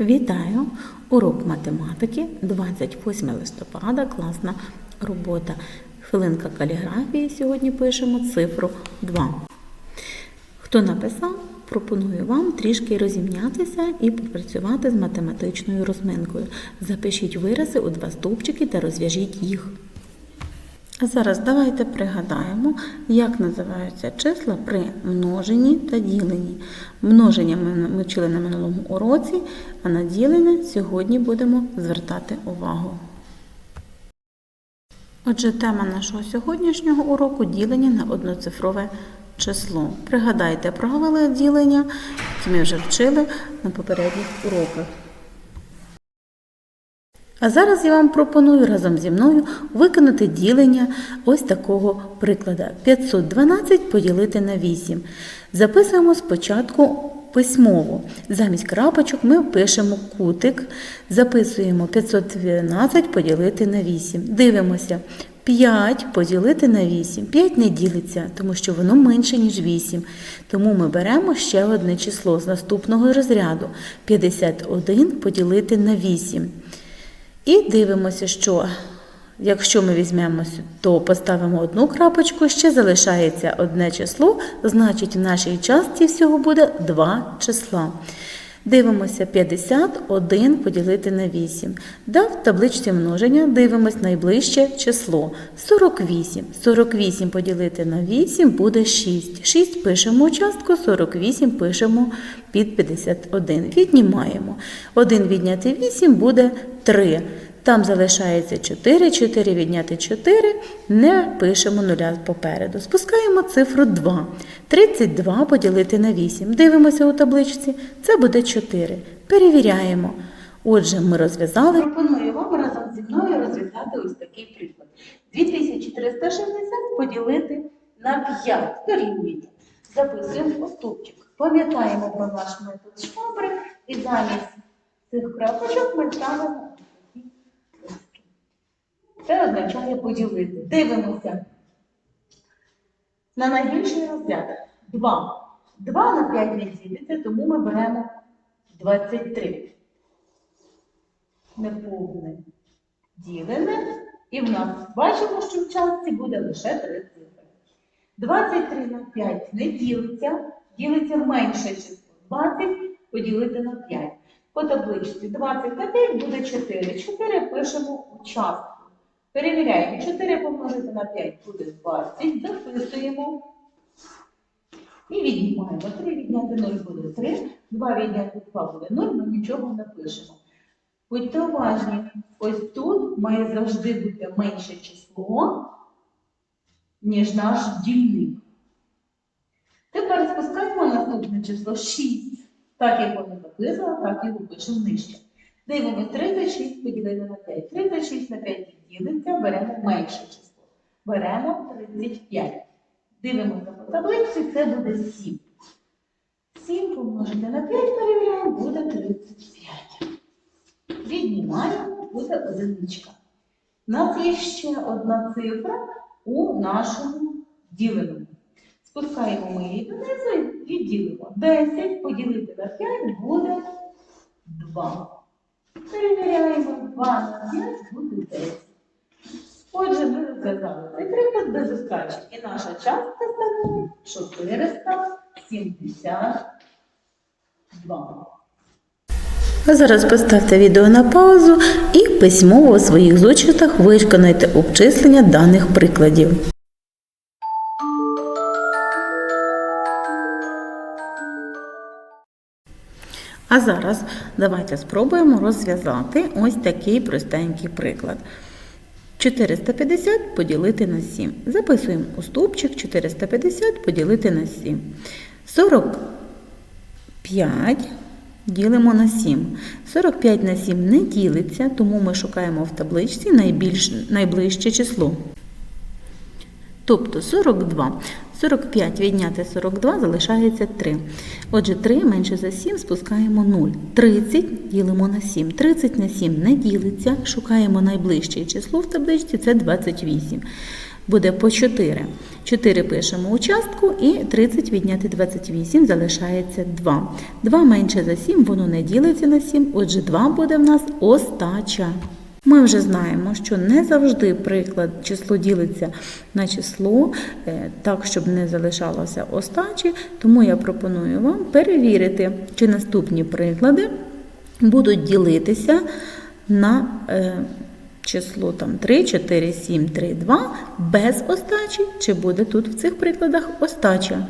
Вітаю! Урок математики 28 листопада, класна робота. Хвилинка каліграфії. Сьогодні пишемо цифру 2. Хто написав, пропоную вам трішки розімнятися і попрацювати з математичною розминкою. Запишіть вирази у два стовпчики та розв'яжіть їх. А зараз давайте пригадаємо, як називаються числа при множенні та діленні. Множення ми вчили на минулому уроці, а на ділення сьогодні будемо звертати увагу. Отже, тема нашого сьогоднішнього уроку ділення на одноцифрове число. Пригадайте правила ділення, які ми вже вчили на попередніх уроках. А зараз я вам пропоную разом зі мною виконати ділення ось такого прикладу. 512 поділити на 8. Записуємо спочатку письмово. Замість крапочок ми пишемо кутик, записуємо 512 поділити на 8. Дивимося. 5 поділити на 8. 5 не ділиться, тому що воно менше, ніж 8. Тому ми беремо ще одне число з наступного розряду. 51 поділити на 8. І дивимося, що якщо ми візьмемо, то поставимо одну крапочку, ще залишається одне число, значить в нашій частці всього буде два числа. Дивимося 51 поділити на 8. Да, в табличці множення дивимось найближче число 48. 48 поділити на 8 буде 6. 6 пишемо частку, 48 пишемо під 51. Віднімаємо. 1 відняти 8 буде 3. Там залишається 4, 4 відняти 4, не пишемо нуля попереду. Спускаємо цифру 2. 32 поділити на 8. Дивимося у табличці, це буде 4. Перевіряємо. Отже, ми розв'язали. Пропоную вам разом зі мною розв'язати ось такий приклад. 2460 поділити на 5 дорівнює. Записуємо у стовпчик. Пам'ятаємо про наш метод швабри і замість цих крапочок ми ставимо. Це означає поділити. Дивимося на найбільший розряд. 2. 2 на 5 не ділиться, тому ми беремо 23 неповне ділене, і в нас бачимо, що в частці буде лише три цифри. 23 на 5 не ділиться, ділиться менше число. 20 поділити на 5. По табличці 20 на 5 буде 4. 4 пишемо у частку. Перевіряємо. 4 помножити на 5 буде 20. Записуємо. І віднімаємо. 3 відняти 0 буде 3, 2 відняти 2 буде 0, ми нічого не пишемо. Будьте уважні, ось тут має завжди бути менше число, ніж наш дільник. Тепер спускаємо наступне число 6. Так як воно написано, так його пишемо нижче. Дивимось 36 поділити на 5. 36 на 5 ділиться, беремо менше число. Беремо 35. Дивимося по таблиці, це буде 7. 7 помножити на 5, перевіряємо, буде 35. Віднімаємо, буде одиничка. У нас є ще одна цифра у нашому діленому. Спускаємо ми її донизу і ділимо. 10 поділити на 5 буде 2. Перевіряємо 2 на 5 буде 10. Отже, ми розв'язали цей приклад без ускачень. І наша частка становить 472. А зараз поставте відео на паузу і письмово у своїх зочитах виконайте обчислення даних прикладів. А зараз давайте спробуємо розв'язати ось такий простенький приклад. 450 поділити на 7. Записуємо у стовпчик 450 поділити на 7. 45 ділимо на 7. 45 на 7 не ділиться, тому ми шукаємо в табличці найбільш, найближче число. Тобто 42. 45 відняти 42 залишається 3. Отже, 3 менше за 7 спускаємо 0. 30 ділимо на 7. 30 на 7 не ділиться. Шукаємо найближче число в табличці це 28. буде по 4. 4 пишемо у частку і 30 відняти 28 залишається 2. 2 менше за 7, воно не ділиться на 7, отже 2 буде в нас остача. Ми вже знаємо, що не завжди приклад число ділиться на число е, так, щоб не залишалося остачі, тому я пропоную вам перевірити, чи наступні приклади будуть ділитися на е, число там 3, 4, 7, 3, 2 без остачі, чи буде тут в цих прикладах остача.